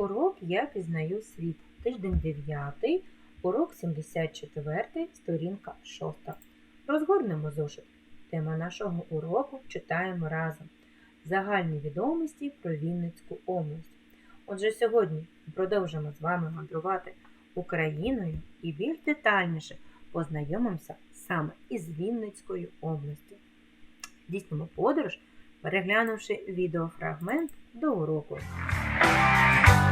Урок Я пізнаю світ. Тиждень 9, урок 74, сторінка 6. Розгорнемо зошит. Тема нашого уроку читаємо разом. Загальні відомості про Вінницьку область. Отже, сьогодні продовжимо з вами мандрувати Україною і більш детальніше познайомимося саме із Вінницькою областю. Дійснимо подорож, переглянувши відеофрагмент до уроку.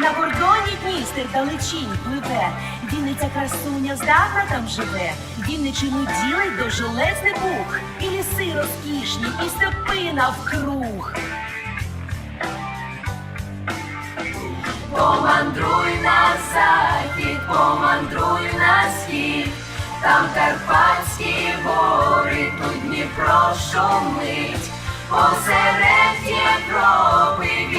На кордоні Дністер далечінь пливе, Вінниця красуня здавна там живе, Вінничину ділить до железний бух, і ліси розкішні, і степи навкруг. Помандруй на захід, помандруй на схід, там Карпатські гори, тут Дніпро шумить, посеред Європи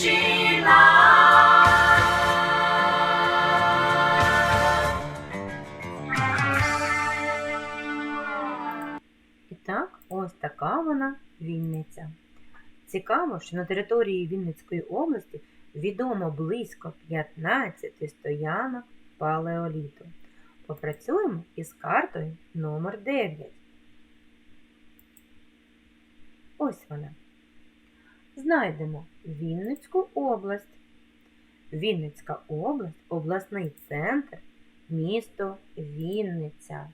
батьківщина. І так, ось така вона Вінниця. Цікаво, що на території Вінницької області відомо близько 15 стоянок палеоліту. Попрацюємо із картою номер 9. Ось вона. Знайдемо Вінницьку область. Вінницька область обласний центр, місто Вінниця.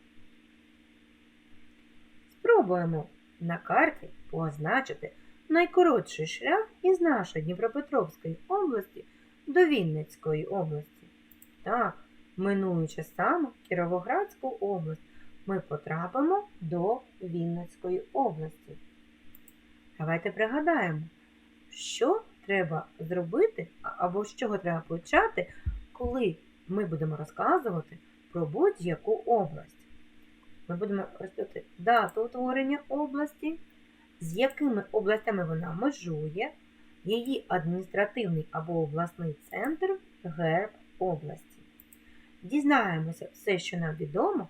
Спробуємо на карті позначити найкоротший шлях із нашої Дніпропетровської області до Вінницької області. Так, минуючи саме Кіровоградську область, ми потрапимо до Вінницької області. Давайте пригадаємо, що треба зробити або з чого треба почати, коли ми будемо розказувати про будь-яку область. Ми будемо розповідати дату утворення області, з якими областями вона межує, її адміністративний або обласний центр, герб області. Дізнаємося все, що нам відомо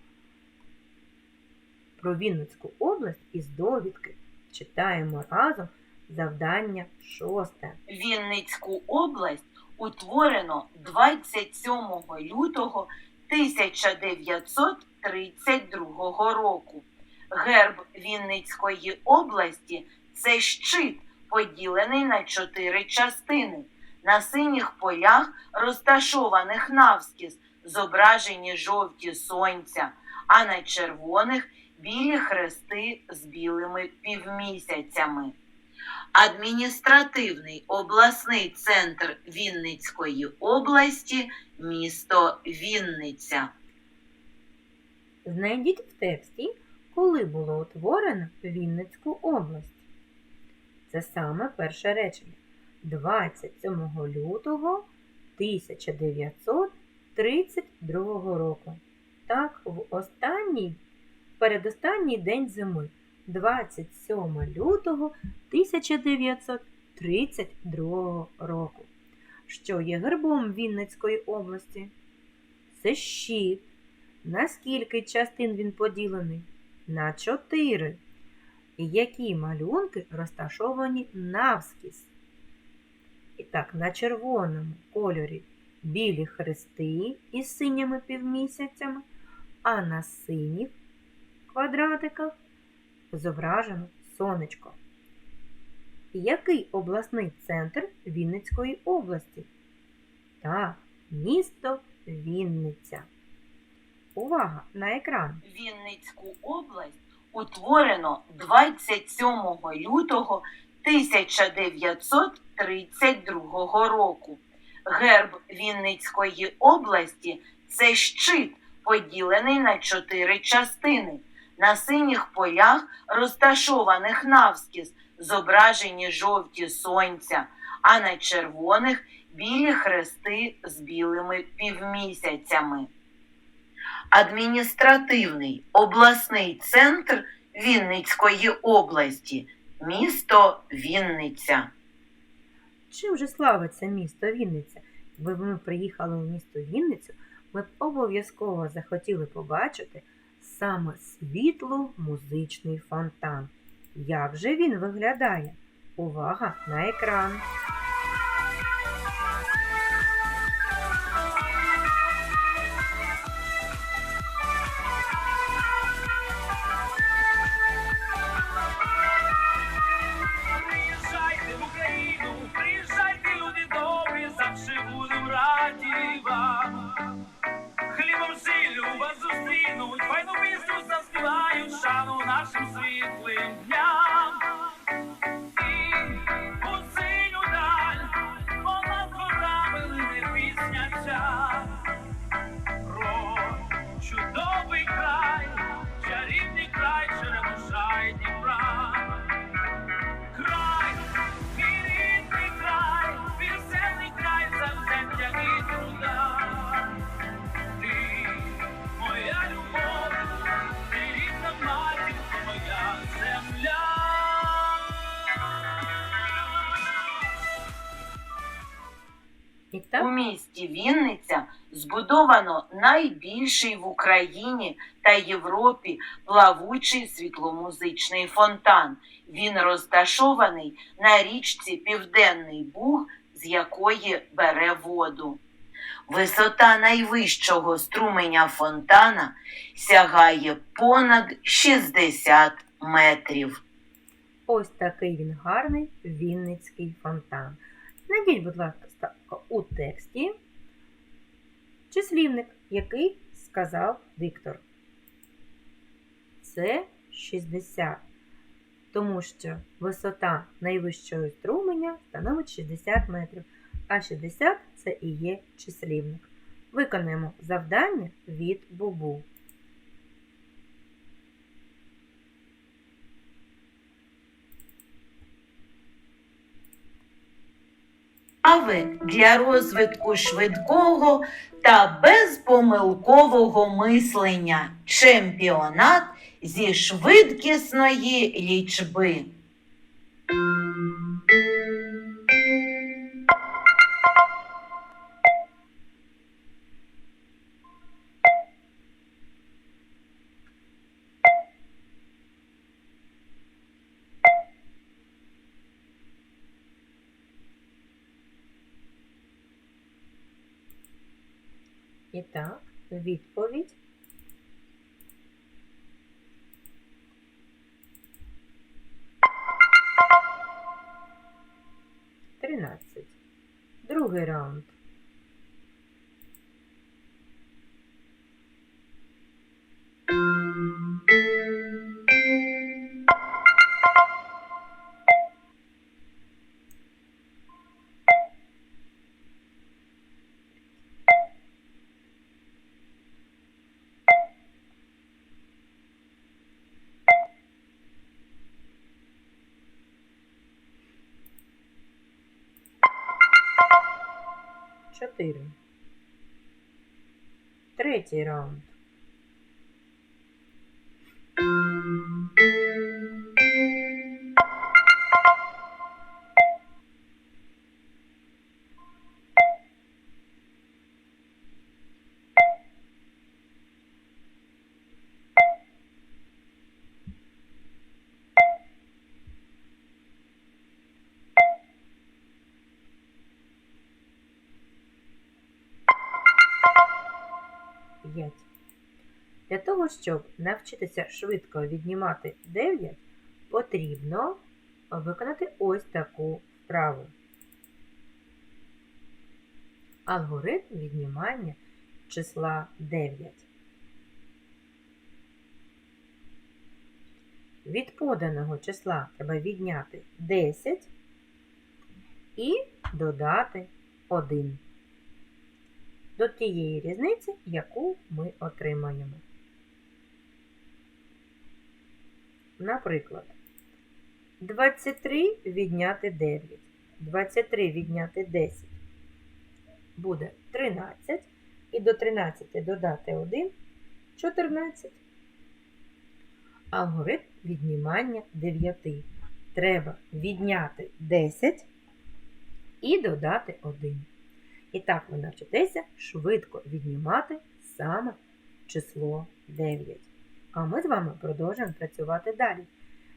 про Вінницьку область із довідки. Читаємо разом завдання шосте. Вінницьку область утворено 27 лютого 1932 року. Герб Вінницької області це щит, поділений на чотири частини. На синіх полях, розташованих навскіз, зображені жовті сонця, а на червоних білі хрести з білими півмісяцями. Адміністративний обласний центр Вінницької області місто Вінниця. Знайдіть в тексті, коли було утворено Вінницьку область. Це саме перше речення. 27 лютого 1932 року. Так, в останній, передостанній день зими, 27 лютого 1932 року. Що є гербом Вінницької області? Це щит. На скільки частин він поділений? На чотири. Які малюнки розташовані навскіз? І так, на червоному кольорі білі хрести із синіми півмісяцями, а на синіх квадратиках зображено сонечко. Який обласний центр Вінницької області? Так, місто Вінниця. Увага на екран. Вінницьку область утворено 27 лютого 1932 року. Герб Вінницької області це щит, поділений на чотири частини. На синіх полях, розташованих навскіз, зображені жовті сонця, а на червоних білі хрести з білими півмісяцями. Адміністративний обласний центр Вінницької області, місто Вінниця. Чим же славиться місто Вінниця? Якби ми приїхали у місто Вінницю, ми б обов'язково захотіли побачити саме світло-музичний фонтан. Як же він виглядає? Увага на екран! Місті Вінниця збудовано найбільший в Україні та Європі плавучий світломузичний фонтан. Він розташований на річці Південний Буг, з якої бере воду. Висота найвищого струменя фонтана сягає понад 60 метрів. ось такий він гарний Вінницький фонтан. Знайдіть, будь ласка, у тексті числівник, який сказав диктор. Це 60, тому що висота найвищого струменя становить 60 метрів, а 60 це і є числівник. Виконуємо завдання від Бубу. Вправи для розвитку швидкого та безпомилкового мислення. Чемпіонат зі швидкісної лічби. І так, відповідь. Тринадцять. Другий раунд. Чотири. Третій раунд. П'ять. Для того, щоб навчитися швидко віднімати 9, потрібно виконати ось таку вправу. Алгоритм віднімання числа 9. Від поданого числа треба відняти 10 і додати 1 до тієї різниці, яку ми отримаємо. Наприклад, 23 відняти 9. 23 відняти 10 буде 13. І до 13 додати 1 14. Алгоритм віднімання 9. Треба відняти 10 і додати 1. І так ви навчитеся швидко віднімати саме число 9. А ми з вами продовжуємо працювати далі.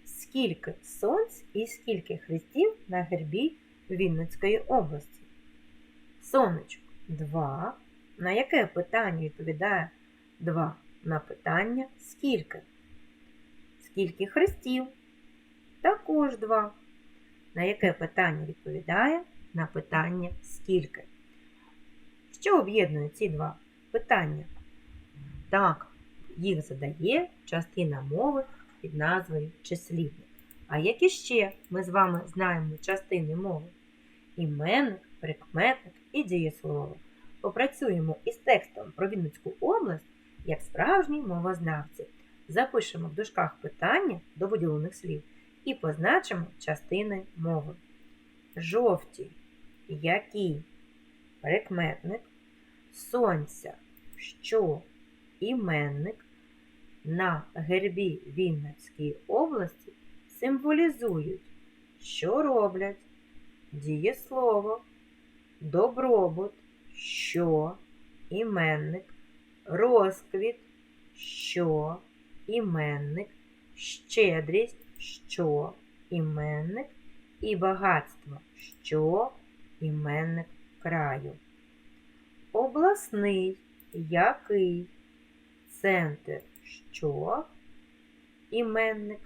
Скільки сонць і скільки хрестів на гербі Вінницької області? Сонечко 2. На яке питання відповідає 2? На питання скільки? Скільки хрестів? Також 2. На яке питання відповідає на питання скільки? Що об'єднує ці два питання? Так, їх задає частина мови під назвою числівник. А які ще ми з вами знаємо частини мови? Іменник, прикметник і дієслово. Попрацюємо із текстом про Вінницьку область як справжні мовознавці. Запишемо в дужках питання до виділених слів і позначимо частини мови. Жовті, які прикметник, сонця, що іменник на гербі Вінницької області символізують, що роблять дієслово, добробут, що іменник, розквіт, що іменник, щедрість, що іменник і багатство, що іменник краю. Обласний, який? Центр, що? Іменник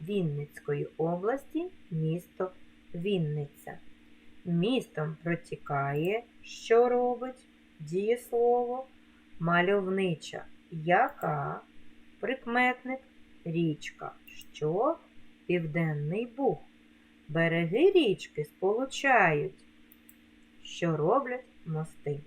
Вінницької області, місто Вінниця. Містом протікає, що робить? Дієслово, мальовнича, яка? Прикметник, річка, що? Південний Буг. Береги річки сполучають, що роблять мости.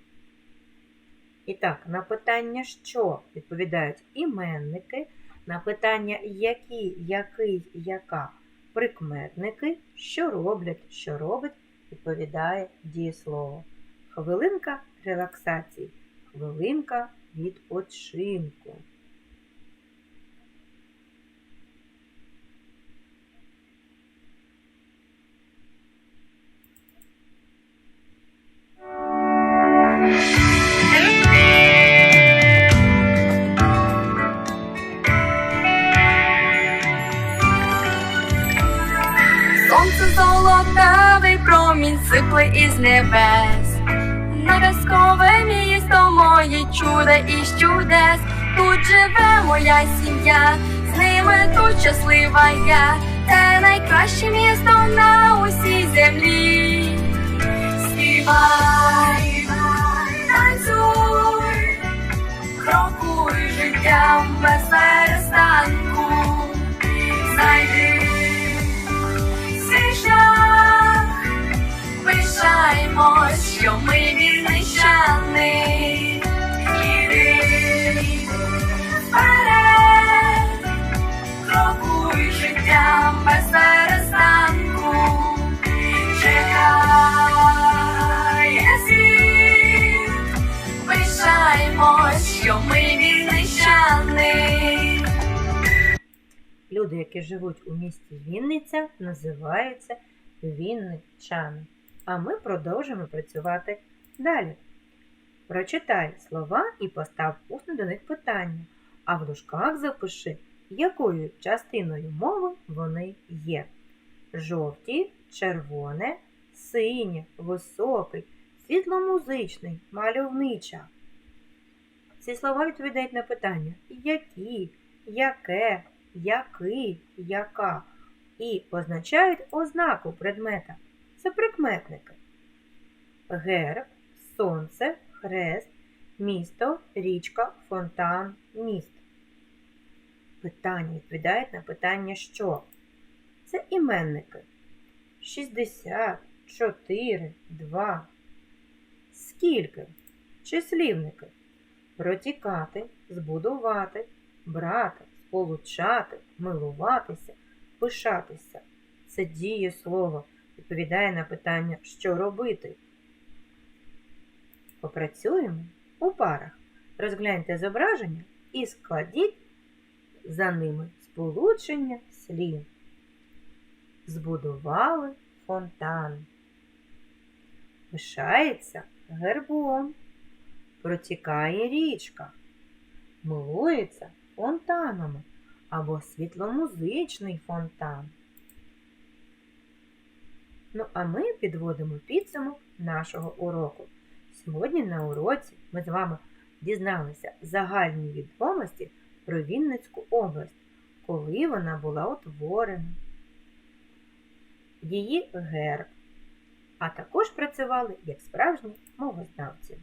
І так, на питання що відповідають іменники, на питання які, який, яка прикметники, що роблять, що робить, відповідає дієслово. Хвилинка релаксації, хвилинка відпочинку. Із небес. На місто моє чудо і чудес. Тут живе моя сім'я, з ними тут щаслива я. Це найкраще місто на усій землі. Співай, танцюй, крокуй життям без пишаємось, що ми вінничани. Люди, які живуть у місті Вінниця, називаються вінничани. А ми продовжимо працювати далі. Прочитай слова і постав усно до них питання, а в дужках запиши, якою частиною мови вони є. Жовті, червоне, синє, високий, світломузичний, мальовнича. Ці слова відповідають на питання які, яке, який, яка і позначають ознаку предмета. Це прикметники. Герб, сонце, хрест, місто, річка, фонтан, міст. Питання відповідають на питання що? Це іменники. 60, 4, 2. Скільки? Числівники. Протікати, збудувати, брати, сполучати, милуватися, пишатися. Це дієслово, відповідає на питання, що робити. Попрацюємо у парах. Розгляньте зображення і складіть за ними сполучення слів. Збудували фонтан. Пишається гербом. Протікає річка. Милується фонтанами або світломузичний фонтан. Ну, а ми підводимо підсумок нашого уроку. Сьогодні на уроці ми з вами дізналися загальні відомості про Вінницьку область, коли вона була утворена, її герб, а також працювали як справжні мовознавці.